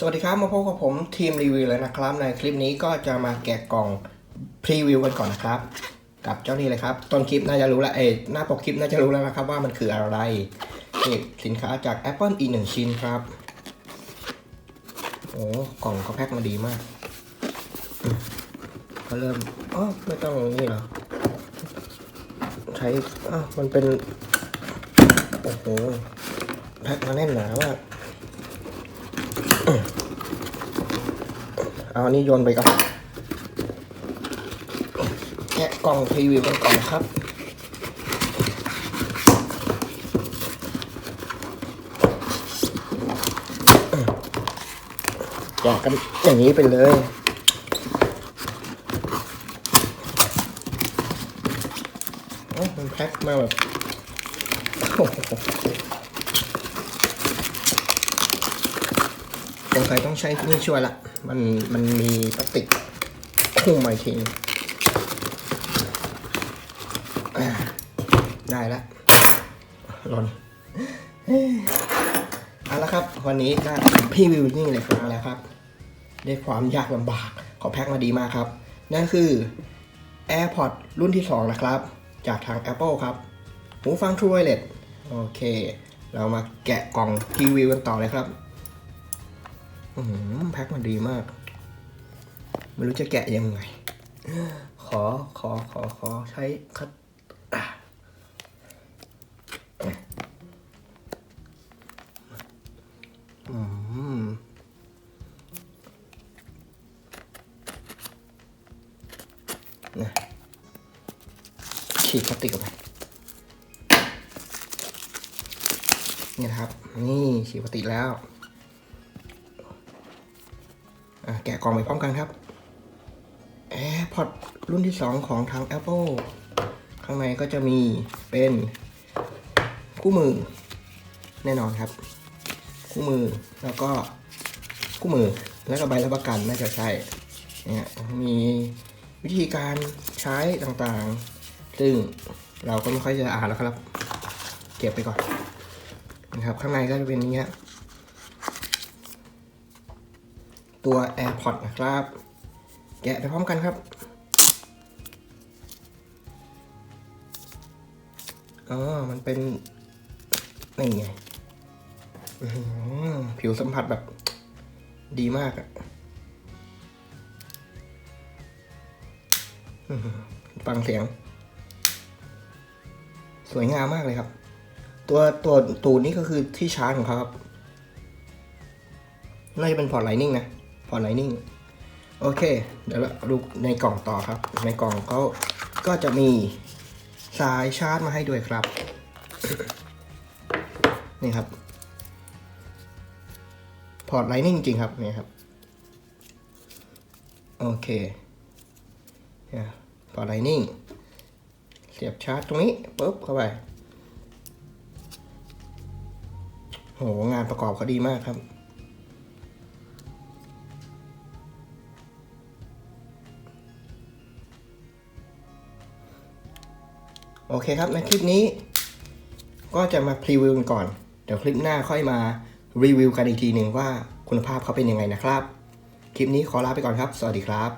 สวัสดีครับ มาพบกับผมทีมรีวิวแล้วนะครับ ในคลิปนี้ก็จะมาแกะกล่องพรีวิวกันก่อนนะครับ กับเจ้านี้เลยครับ ต้นคลิปน่าจะรู้แล้วเอหน้าปกคลิปน่าจะรู้แล้วนะครับ ว่ามันคืออะไรนี่สินค้าจาก Apple อีกหนึ่งชิ้นครับ โอ้กล่องเขาแพ็คมาดีมากก็เริ่มอ๋อไม่ต้องนี่หรอ ใช้อ้ามันเป็น โอ้โห แพ็คมาแน่นหนามาก เอาอันนี้โยนไปก่อนแกะกล่องพรีวิวกันก่อนครับแกะกันอย่างนี้ไปเลยโอ้มันแพ็คมาแบบโอ้โห สงสัยต้องใช้นี่ช่วยละ มันมันมีพลาสติกคุ้มมาทีได้ละหล่นเอาละครับ วันนี้ก็พี่วิวนี่เลยครับแล้วครับด้วยความยากลำบากขาแพ็คมาดีมากครับ นั่นคือ AirPods รุ่นที่ 2 นะครับ จากทาง Apple ครับ หูฟัง True Wireless โอเค เรามาแกะกล่องพรีวิวกันต่อเลยครับ แพ็คมันดีมาก ไม่รู้จะแกะยังไง ขอขอขอขอใช้คัดอืมนะฉีกพลาสติกออกไปนี่นะครับ นี่ฉีกพลาสติกแล้ว แกะกล่องไปพร้อมกันครับ AirPods รุ่นที่ 2 ของทาง Apple ข้างในก็จะมีเป็นคู่มือ แน่นอนครับ คู่มือแล้วก็คู่มือแล้วก็ใบรับประกันน่าจะใช่เนี่ยมีวิธีการใช้ต่างๆ ซึ่งเราก็ไม่ค่อยจะอ่านแล้วครับ เก็บไปก่อนนะครับ ข้างในก็จะเป็นอย่างเงี้ย ตัว AirPods นะครับ แกะไปพร้อมกันครับอ๋อมันเป็นนี่ไงผิวสัมผัสแบบดีมากอะฟังเสียง สวยงามมากเลยครับ ตัวตัวตูดนี้ก็คือที่ชาร์จของเขาครับ น่าจะเป็นพอร์ตไลนิ่งนะ พอร์ตไลนิ่งโอเค เดี๋ยวเราดูในกล่องต่อครับ ในกล่องเขาก็จะมีสายชาร์จมาให้ด้วยครับ นี่ครับ พอร์ตไลนิ่งจริงครับนี่ครับ โอเคเนี่ยพอร์ตไลนิ่งเสียบชาร์จตรงนี้ปุ๊บเข้าไป โห งานประกอบเขาดีมากครับ โอเคครับ ในคลิปนี้ ก็จะมาพรีวิวกันก่อน เดี๋ยวคลิปหน้าค่อยมารีวิวกันอีกทีหนึ่งว่าคุณภาพเขาเป็นยังไงนะครับ คลิปนี้ขอลาไปก่อนครับ สวัสดีครับ